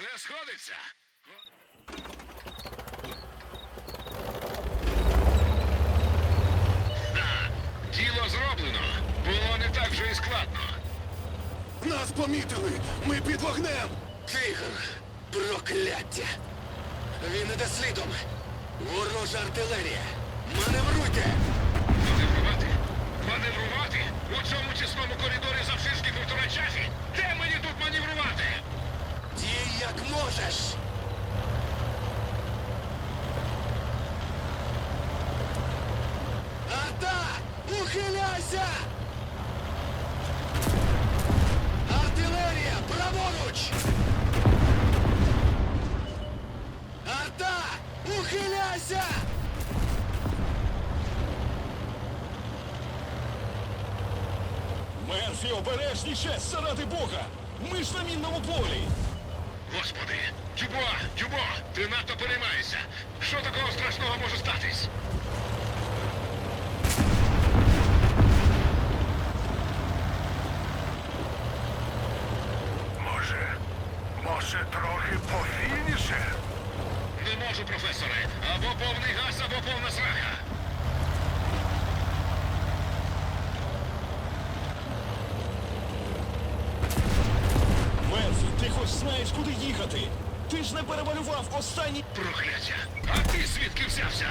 Все сходиться. Так, діло зроблено. Було не так вже і складно. Нас помітили! Ми під вогнем! Тигр! Прокляття! Він іде слідом! Ворожа артилерія! Маневруйте! Маневрувати? Маневрувати? Можеш! Арта! Ухиляйся! Артилерія! Праворуч! Арта! Ухиляйся! Мерфі, обережніше! Заради Бога! Ми ж на мінному полі! Господи! Дюбуа! Дюбуа! Ти надто переймаєшся! Що такого страшного може статись? Може, може трохи повільніше? Не можу, професоре! Або повний газ, або повна сраха! Мерфі, ти хоч знаєш, куди їхати? Ти ж не перевалював останні... Прокляття! А ти звідки взявся?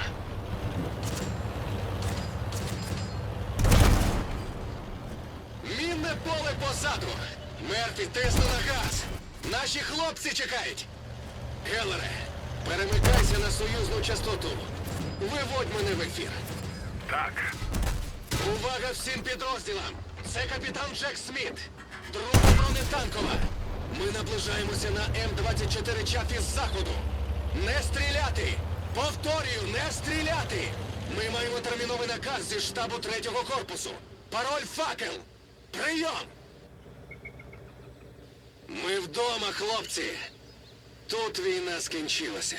Мінне поле позаду! Мерфі, тисни на газ! Наші хлопці чекають! Гелере, перемикайся на союзну частоту. Виводь мене в ефір. Так, Увага всім підрозділам! Це капітан Джек Сміт, друга бронетанкова. Ми наближаємося на М-24 чат із заходу. Не стріляти! Повторюю, не стріляти! Ми маємо терміновий наказ зі штабу третього корпусу. Пароль факел. Прийом! Ми вдома, хлопці. Тут війна скінчилася.